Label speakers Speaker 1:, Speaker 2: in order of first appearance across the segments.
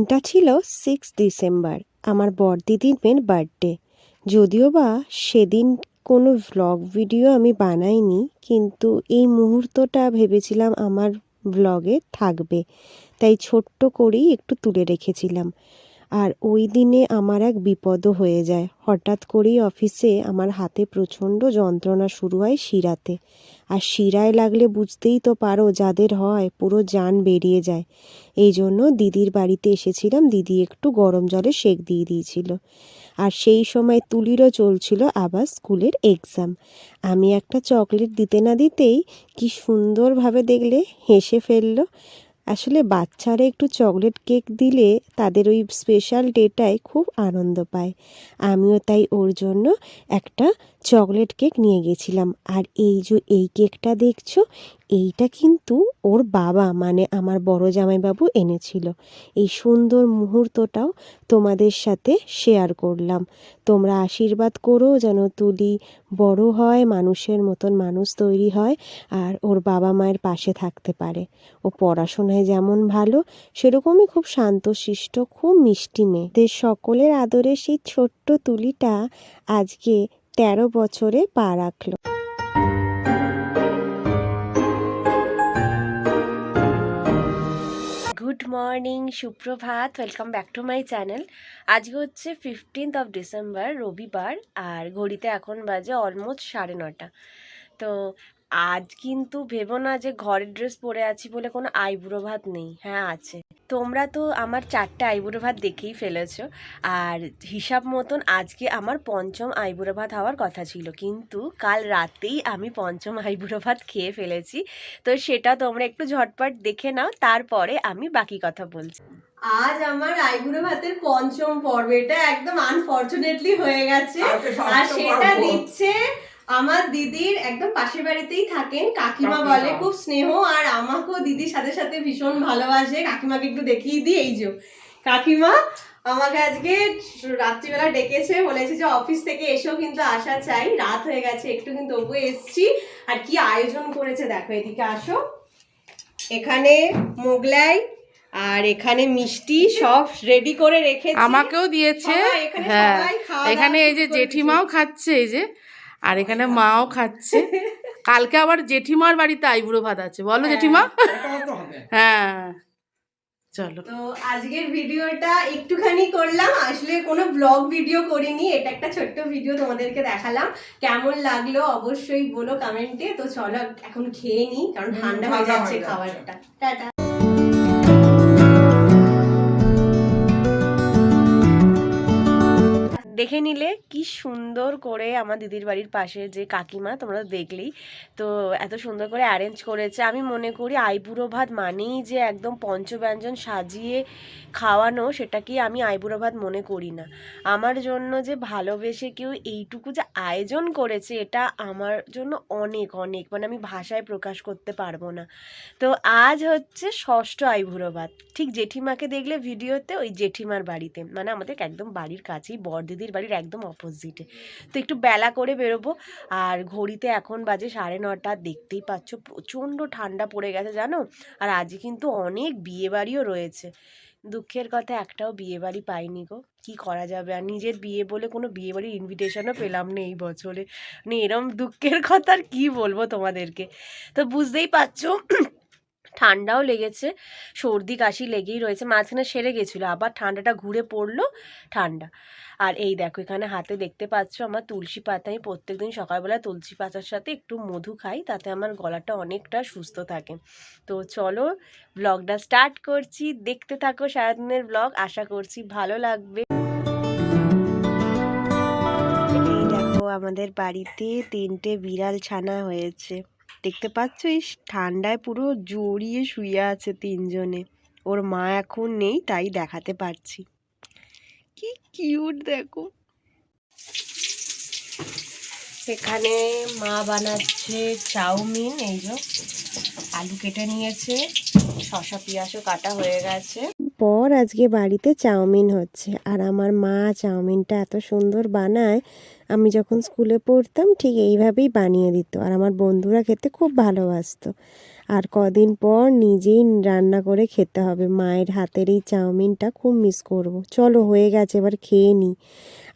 Speaker 1: দিনটা ছিল six December আমার বড়দিদির মেন বার্থডে যদিও বা সেদিন কোনো ভ্লগ ভিডিও আমি বানাইনি, কিন্তু এই মুহূর্তটা ভেবেছিলাম আমার ব্লগে থাকবে। তাই ছোট্ট করেই একটু তুলে রেখেছিলাম। আর ওই দিনে আমার এক বিপদও হয়ে যায়। হঠাৎ করেই অফিসে আমার হাতে প্রচণ্ড যন্ত্রণা শুরু হয় শিরাতে। আর শিরায় লাগলে বুঝতেই তো পারো যাদের হয়, পুরো যান বেরিয়ে যায়। এই জন্য দিদির বাড়িতে এসেছিলাম, দিদি একটু গরম জলে সেক দিয়ে দিয়েছিল। আর সেই সময় তুলিরও চলছিল আবার স্কুলের এক্সাম আমি একটা চকলেট দিতে না দিতেই কি সুন্দরভাবে দেখলে হেসে ফেলল। আসলে বাচ্চারা একটু চকলেট কেক দিলে তাদের ওই স্পেশাল ডেটায় খুব আনন্দ পায়। আমিও তাই ওর জন্য একটা চকলেট কেক নিয়ে গেছিলাম। আর এই যে, এই কেকটা দেখছ এইটা কিন্তু ওর বাবা মানে আমার বড় জামাইবাবু এনেছিল। এই সুন্দর মুহূর্তটাও তোমাদের সাথে শেয়ার করলাম। তোমরা আশীর্বাদ করো যেন তুলি বড় হয়, মানুষের মতন মানুষ তৈরি হয় আর ওর বাবা মায়ের পাশে থাকতে পারে। ও পড়াশোনায় যেমন ভালো, সেরকমই খুব শান্তশিষ্ট, খুব মিষ্টি মেয়ে। সকলের আদরে সেই ছোট্ট তুলিটা আজকে তেরো বছরে পা রাখল। গুড মর্নিং, সুপ্রভাত welcome back to my channel আজকে হচ্ছে ফিফটিন্থ অফ ডিসেম্বর রবিবার, আর ঘড়িতে এখন বাজে অলমোস্ট সাড়ে নটা। তো আজ কিন্তু ভেবো না যে ঘরের ড্রেস পরে আছি বলে কোনো আইবুড়ো ভাত নেই। হ্যাঁ আছে। তোমরা তো আমার চারটে আইবুড়ো ভাত দেখেই ফেলেছো। আর হিসাব মতন আজকে আমার পঞ্চম আইবুড়ো ভাত হওয়ার কথা ছিল। কিন্তু কাল রাতেই আমি পঞ্চম আইবুড়ো ভাত খেয়ে ফেলেছি। তো সেটা তোমরা একটু ঝটপট দেখে নাও তারপরে আমি বাকি কথা বলছি।
Speaker 2: আজ আমার আইবুড়ো ভাতের পঞ্চম পর্ব। এটা একদম আনফরচুনেটলি হয়ে গেছে। আর সেটা দিচ্ছে আমার দিদির একদম পাশের বাড়িতেই থাকেন। কাকিমা। বলে খুব স্নেহ আর আমাকেও দিদির সাথে সাথে ভীষণ ভালোবাসে। কাকিমাকে একটু দেখিয়ে দিই এই যে। কাকিমা আমাকে আজকে রাত্রিবেলা ডেকেছে বলেছে যে অফিস থেকে এসেও কিন্তু আসা চাই। রাত হয়ে গেছে একটু কিন্তু তবুও এসছি। আর কি আয়োজন করেছে দেখো এদিকে আসো। এখানে মোগলাই আর এখানে মিষ্টি সব রেডি করে রেখেছি।
Speaker 3: আমাকেও দিয়েছে। হ্যাঁ। এখানে এই যে জেঠিমাও খাচ্ছে এই যে। আর এখানে মাও খাচ্ছে। কালকে আবার জেঠিমার বাড়িতে আইবুড়ো ভাত আছে। বলো
Speaker 2: হ্যাঁ।
Speaker 3: জেঠিমা। হ্যাঁ চলো।
Speaker 2: তো আজকের ভিডিওটা একটুখানি করলাম। আসলে কোনো ব্লগ ভিডিও করিনি এটা একটা ছোট্ট ভিডিও তোমাদেরকে দেখালাম। কেমন লাগল অবশ্যই বলো কমেন্টে তো চলো এখন খেয়ে নিই কারণ ঠান্ডা হয়ে যাচ্ছে
Speaker 3: হয়ে যাচ্ছে।
Speaker 2: খাবারটা। টাটা। দেখে নিলে কি সুন্দর করে আমার দিদির বাড়ির পাশে যে কাকিমা, তোমরা দেখলেই। তো এত সুন্দর করে অ্যারেঞ্জ করেছে। আমি মনে করি আইবুড়ো ভাত মানেই যে একদম পঞ্চব্যঞ্জন সাজিয়ে খাওয়ানো সেটাকে আমি আইবুড়ো ভাত মনে করি না। আমার জন্য যে ভালোবেসে কেউ এইটুকু যে আয়োজন করেছে, এটা আমার জন্য অনেক অনেক। মানে আমি ভাষায় প্রকাশ করতে পারব না। তো আজ হচ্ছে ষষ্ঠ আইবুড়ো ভাত। ঠিক জেঠিমাকে দেখলে ভিডিওতে ওই জেঠিমার বাড়িতে। মানে আমাদের একদম বাড়ির কাছেই বড়দিদির বাড়ির একদম অপোজিটে তো একটু বেলা করে বেরোবো। আর ঘড়িতে এখন বাজে সাড়ে নটা, দেখতেই পাচ্ছ প্রচণ্ড ঠান্ডা পড়ে গেছে, জানো? আর আজকে কিন্তু অনেক বিয়ে বাড়িও রয়েছে। দুঃখের কথা, একটাও বিয়ে বাড়ি পাইনি গো। কি করা যাবে? আর নিজের বিয়ে বলে কোনো বিয়ে বাড়ির ইনভিটেশনও পেলাম না এই বছরে। মানে এরম দুঃখের কথা আর কি বলব তোমাদেরকে? তো বুঝতেই পারছ ঠান্ডাও লেগেছে, সর্দি, কাশি লেগেই রয়েছে, মাঝখানে সেরে গেছিল, আবার ঠান্ডাটা ঘুরে পড়ল, ঠান্ডা। আর এই দেখো, এখানে হাতে দেখতে পাচ্ছ আমার তুলসী পাতা, আমি প্রত্যেকদিন সকালবেলা তুলসী পাতার সাথে একটু মধু খাই, তাতে আমার গলাটা অনেকটা সুস্থ থাকে। তো চলো, ব্লগটা স্টার্ট করছি, দেখতে থাকো সারাদিনের ব্লগ, আশা করছি ভালো লাগবে। আমাদের বাড়িতে তিনটে বিড়াল ছানা হয়েছে। দেখতে পাচ্ছ? এই ঠান্ডায় পুরো জড়িয়ে শুয়ে আছে তিনজনে। ওর মা এখন নেই, তাই দেখাতে পারছি। কি কিউট, দেখো। এখানে মা বানাচ্ছে চাউমিন, এই যে আলু কেটে নিয়েছে, শসা, পেঁয়াজও কাটা হয়ে গেছে। পর আজকে বাড়িতে চাউমিন হচ্ছে। আর আমার মা চাউমিনটা এত সুন্দর বানায় আমি যখন স্কুলে পড়তাম, ঠিক এইভাবেই বানিয়ে দিত। আর আমার বন্ধুরা খেতে খুব ভালোবাসতো।
Speaker 1: আর কদিন পর নিজেই রান্না করে খেতে হবে। মায়ের হাতের এই চাউমিনটা খুব মিস করব। চলো, হয়ে গেছে, এবার খেয়ে নিই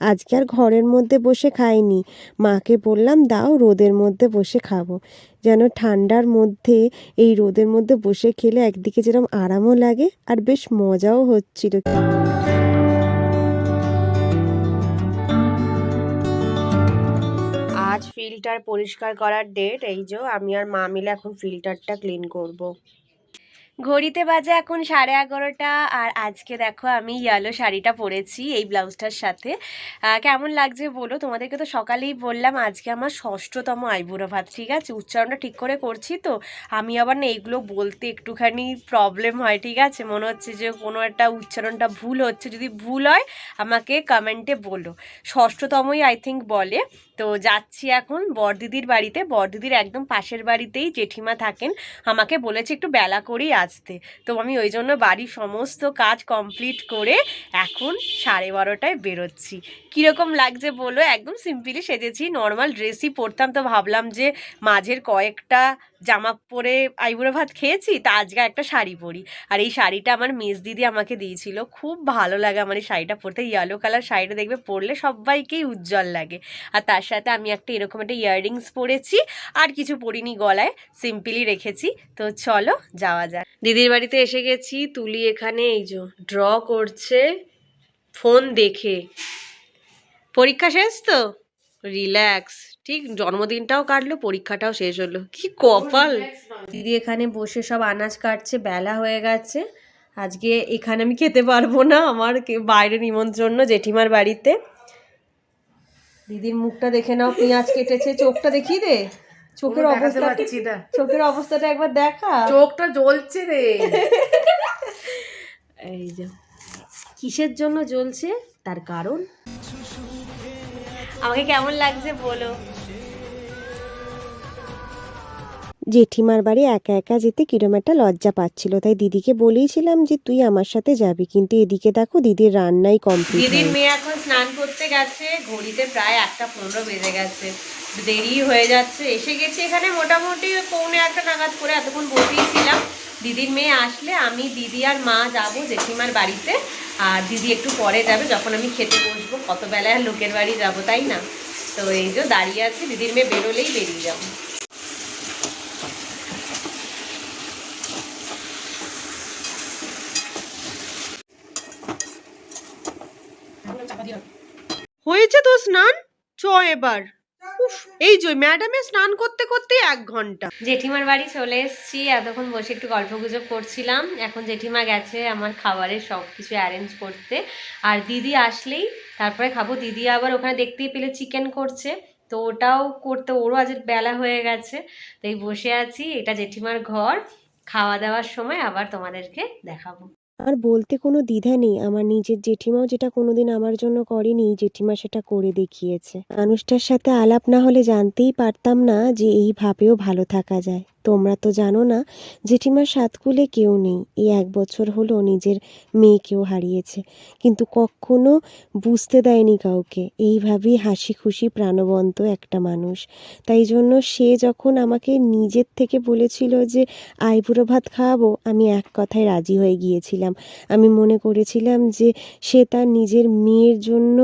Speaker 1: আজকে আর ঘরের মধ্যে বসে খাইনি। মাকে বললাম, দাও, রোদের মধ্যে বসে খাব। যেন ঠান্ডার মধ্যে, এই রোদের মধ্যে বসে খেলে একদিকে যেরকম আরামও লাগে, আর বেশ মজাও হচ্ছিল।
Speaker 2: আজ ফিল্টার পরিষ্কার করার ডেট এই যে আমি আর মা মিলে এখন ফিল্টারটা ক্লিন করব। ঘড়িতে বাজে এখন সাড়ে এগারোটা, আর আজকে দেখো আমি ইয়েলো শাড়িটা পরেছি এই ব্লাউজটার সাথে। কেমন লাগছে বলো? তোমাদেরকে তো সকালেই বললাম আজকে আমার ষষ্ঠতম আইবুড়ো ভাত, ঠিক আছে? উচ্চারণটা ঠিক করে করছি তো। আমি আবার না এইগুলো বলতে একটুখানি প্রবলেম হয়, ঠিক আছে? মনে হচ্ছে যে কোনো একটা উচ্চারণটা ভুল হচ্ছে। যদি ভুল হয়, আমাকে কমেন্টে বলো। ষষ্ঠতমই আই থিঙ্ক বলে। তো যাচ্ছি এখন বড়দিদির বাড়িতে। বড়দিদির একদম পাশের বাড়িতেই জেঠিমা থাকেন। আমাকে বলেছে একটু বেলা করেই আসতে। তো আমি ওই জন্য বাড়ির সমস্ত কাজ কমপ্লিট করে এখন সাড়ে বারোটায় বেরোচ্ছি। কীরকম লাগছে বলো? একদম সিম্পলি সেজেছি। নর্মাল ড্রেসই পরতাম তো ভাবলাম যে মাঝের কয়েকটা জামা পরে আইবুড়ো ভাত খেয়েছি, তা আজকে একটা শাড়ি পরি। আর এই শাড়িটা আমার মেজ দিদি আমাকে দিয়েছিল। খুব ভালো লাগে আমার এই শাড়িটা পরতে। ইয়েলো কালার শাড়িটা দেখবে পরলে সবাইকেই উজ্জ্বল লাগে। আর তার সাথে আমি একটা এরকম একটা ইয়াররিংস পরেছি, আর কিছু পরিনি গলায় সিম্পলি রেখেছি। তো চলো, যাওয়া যাক। দিদির বাড়িতে এসে গেছি, তুলি এখানে এই যে ড্র করছে ফোন দেখে। পরীক্ষা শেষ তো? রিল্যাক্স ঠিক, জন্মদিনটাও কাটলো, পরীক্ষাটাও শেষ হলো। কি কপাল! দিদি এখানে বসে সব আনাজ কাটছে, বেলা হয়ে গেছে। আজকে এখানে আমি খেতে পারব না, আমার বাইরে নিমন্ত্রণ জেঠিমার বাড়িতে। দিদির মুখটা দেখে নাও পেঁয়াজ কেটেছে। চোখটা দেখিয়ে দে। চোখের অবস্থা চোখের অবস্থাটা একবার দেখা।
Speaker 3: চোখটা জ্বলছে রে।
Speaker 2: এই যে কিসের জন্য জ্বলছে? তার কারণ? আমাকে কেমন লাগছে বলো।
Speaker 1: জেঠিমার বাড়ি একা একা যেতে কিরম একটা লজ্জা পাচ্ছিল। তাই দিদিকে বলেইছিলাম যে তুই আমার সাথে যাবি। কিন্তু এদিকে দেখো দিদির রান্নাই কমপ্লিট
Speaker 2: দিদির মেয়ে এখন স্নান করতে গেছে ঘড়িতে প্রায় একটা পনেরো বেজে গেছে। দেরি হয়ে যাচ্ছে। এসে গেছি এখানে মোটামুটি পৌনে একটা নাগাদ করে এতক্ষণ বসেইছিলাম দিদির মেয়ে আসলে আমি দিদি আর মা যাব জেঠিমার বাড়িতে আর দিদি একটু পরে যাবে যখন আমি খেতে বসবো। কত বেলায় লোকের বাড়ি যাব তাই না? তো এই যে দাঁড়িয়ে আছে দিদির মেয়ে বেরোলেই বেরিয়ে যাব। হয়েছে তো স্নান? চ এবার। এই যে ম্যাডামে স্নান করতে করতে এক ঘণ্টা। জেঠিমার বাড়ি চলে এসেছি, এতক্ষণ বসে একটু গল্প গুজব করছিলাম। এখন জেঠিমা গেছে আমার খাবারের সব কিছু অ্যারেঞ্জ করতে। আর দিদি আসলেই, তারপরে খাব। দিদি আবার ওখানে দেখতেই পেলে চিকেন করছে। তো ওটাও করতে, ওরও আজ বেলা হয়ে গেছে। তাই বসে আছি। এটা জেঠিমার ঘর। খাওয়া দাওয়ার সময় আবার তোমাদেরকে দেখাবো।
Speaker 1: আর বলতে কোনো দ্বিধা নেই। আমার নিজের জেঠিমাও যেটা কোনোদিন আমার জন্য করেনি, জেঠিমা সেটা করে দেখিয়েছে। মানুষটার সাথে আলাপ না হলে জানতেই পারতাম না যে এইভাবেও ভালো থাকা যায়। তোমরা তো জানো না, জেঠিমার সাতকুলে কেউ নেই। এই এক বছর হলো নিজের মেয়েকেও হারিয়েছে। কিন্তু কখনো বুঝতে দেয়নি কাউকে। এইভাবেই হাসি খুশি প্রাণবন্ত একটা মানুষ। তাই জন্য সে যখন আমাকে নিজের থেকে বলেছিল যে আইবুড়ো ভাত খাওয়াবো, আমি এক কথায় রাজি হয়ে গিয়েছিলাম। আমি মনে করেছিলাম যে, সে তার নিজের মেয়ের জন্য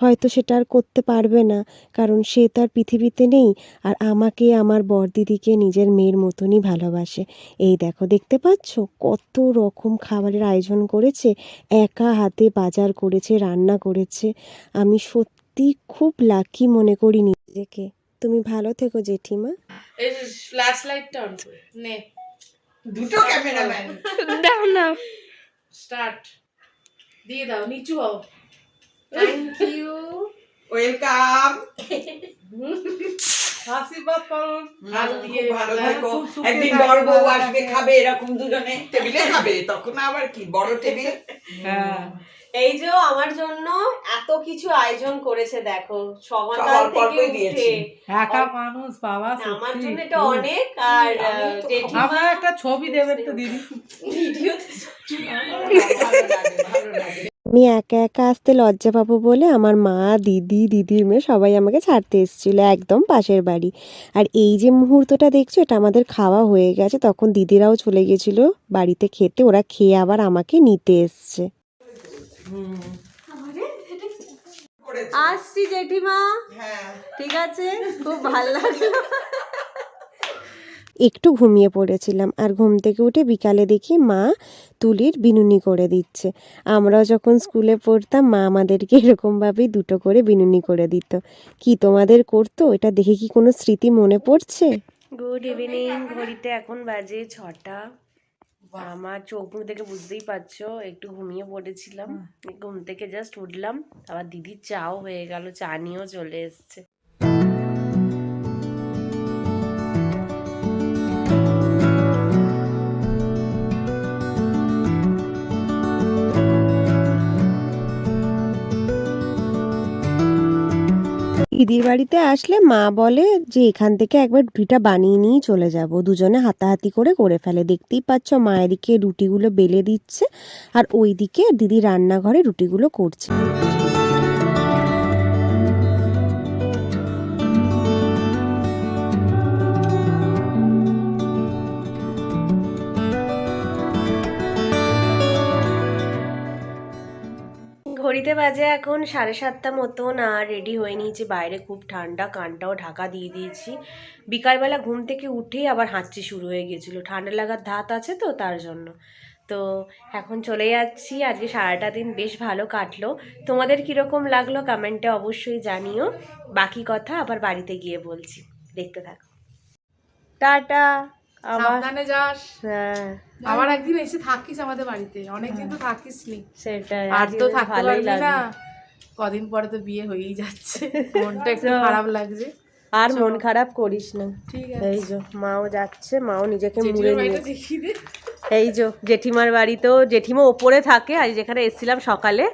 Speaker 1: হয়তো সেটা আর করতে পারবে না। কারণ সে তার পৃথিবীতে নেই। আর আমাকে আমার বরদিদিকে নিজের মেয়ের মতনই ভালোবাসে। এই দেখো দেখতে পাচ্ছ? কত রকম খাবারের আয়োজন করেছে। একা হাতে বাজার করেছে রান্না করেছে। আমি সত্যি খুব লাকি মনে করি নিজেকে। তুমি ভালো থেকো জেঠিমা।
Speaker 3: এই ফ্ল্যাশ লাইটটা অন নে।
Speaker 4: দুটো ক্যামেরাম্যান
Speaker 2: দাও না।
Speaker 3: স্টার্ট দিয়ে দাও নিচু হও। থ্যাংক ইউ
Speaker 4: ওয়েলকাম
Speaker 3: আশীর্বাদ করুন। হাত দিয়ে
Speaker 4: ভালো থেকো একদিন বড় বউ আসবে খাবে এরকম দুজনে। টেবিলে খাবে তখন আবার কি? বড় টেবিল?
Speaker 3: হ্যাঁ।
Speaker 2: এই যে আমার জন্য এত কিছু আয়োজন করেছে দেখো। সকাল থেকে উঠে।
Speaker 3: একা মানুষ বাবা
Speaker 2: আমার জন্য এটা অনেক আর
Speaker 4: আমি তো
Speaker 2: জেঠিমা
Speaker 3: আপনার একটা ছবি দেবেন তো দিদি।
Speaker 1: আমি একা একা আসতে লজ্জা পাবো বলে আমার মা দিদি দিদির মেয়ে সবাই আমাকে ছাড়তে এসেছিল একদম পাশের বাড়ি। আর এই যে মুহূর্তটা দেখছ এটা আমাদের খাওয়া হয়ে গেছে। তখন দিদিরাও চলে গেছিল বাড়িতে খেতে ওরা খেয়ে আবার আমাকে নিতে এসছে।
Speaker 2: আসছি জেঠিমা।
Speaker 4: হ্যাঁ।
Speaker 2: ঠিক আছে? খুব ভালো লাগল।
Speaker 1: একটু ঘুমিয়ে পড়েছিলাম আর ঘুম থেকে উঠে বিকালে দেখি মা তুলির বিনুনি করে দিচ্ছে। আমরাও যখন স্কুলে পড়তাম মা আমাদেরকে এরকমভাবেই দুটো করে বিনুনি করে দিত। কি তোমাদের করতো? এটা দেখে কি কোনো স্মৃতি মনে পড়ছে?
Speaker 2: গুড ইভিনিং ঘড়িতে এখন বাজে ছটা। আমার চোখ মুখ দেখে বুঝতেই পারছ একটু ঘুমিয়ে পড়েছিলাম। ঘুম থেকে জাস্ট উঠলাম। আবার দিদির চাও হয়ে গেল চা নিয়েও চলে এসছে।
Speaker 1: দিদির বাড়িতে আসলে মা বলে যে, এখান থেকে একবার রুটিটা বানিয়ে নিয়ে চলে যাব। দুজনে হাতাহাতি করে করে ফেলে। দেখতেই পাচ্ছ মা এদিকে রুটিগুলো বেলে দিচ্ছে আর ওইদিকে দিদি রান্নাঘরে রুটিগুলো করছে।
Speaker 2: ঘড়িতে বাজে এখন সাড়ে সাতটা মতন, আর রেডি হয়ে নিয়েছি। বাইরে খুব ঠান্ডা, কানটাও ঢাকা দিয়ে দিয়েছি। বিকালবেলা ঘুম থেকে উঠেই আবার হাঁচি শুরু হয়ে গিয়েছিল। ঠান্ডা লাগার ধাত আছে তো তার জন্য। তো এখন চলে যাচ্ছি। আজকে সারাটা দিন বেশ ভালো কাটলো। তোমাদের কীরকম লাগল কমেন্টে অবশ্যই জানিও। বাকি কথা আবার বাড়িতে গিয়ে বলছি। দেখতে থাকো। টাটা!
Speaker 3: সাবধানে যাস।
Speaker 2: হ্যাঁ।
Speaker 3: আবার একদিন এসে থাকিস আমাদের বাড়িতে। অনেকদিন তো থাকিস নি
Speaker 2: সেটাই
Speaker 3: আর তো থাকতে
Speaker 2: ভালোই
Speaker 3: পারবি না। কদিন পরে তো বিয়ে হয়েই যাচ্ছে। মনটা একটু খারাপ লাগছে।
Speaker 2: আর মন খারাপ করিস না।
Speaker 3: ঠিক
Speaker 2: এই
Speaker 3: আছে।
Speaker 2: যে মাও যাচ্ছে মাও নিজেকে মুড়ে
Speaker 3: জেঠিমার
Speaker 2: নিয়েছে। এই যে জেঠিমার বাড়িতেও জেঠিমা ওপরে থাকে আজ যেখানে এসেছিলাম সকালে।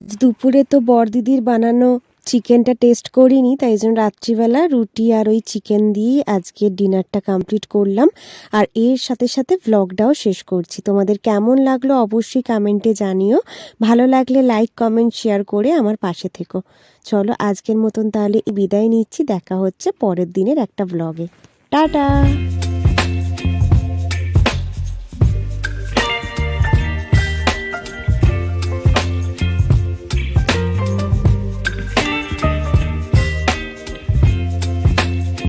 Speaker 1: দুপুরে তো বড়দিদির বানানো চিকেনটা টেস্ট করিনি, তাই জন্য রাত্রিবেলা রুটি আর ওই চিকেন দিয়ে আজকে ডিনারটা কমপ্লিট করলাম। আর এর সাথে সাথে ভ্লগটাও শেষ করছি। তোমাদের কেমন লাগল অবশ্যই কমেন্টে জানিও। ভালো লাগলে লাইক কমেন্ট শেয়ার করে আমার পাশে থেকো। চলো আজকের মতন তাহলে বিদায় নিচ্ছি। দেখা হচ্ছে পরের দিনের একটা ভ্লগে টাটা!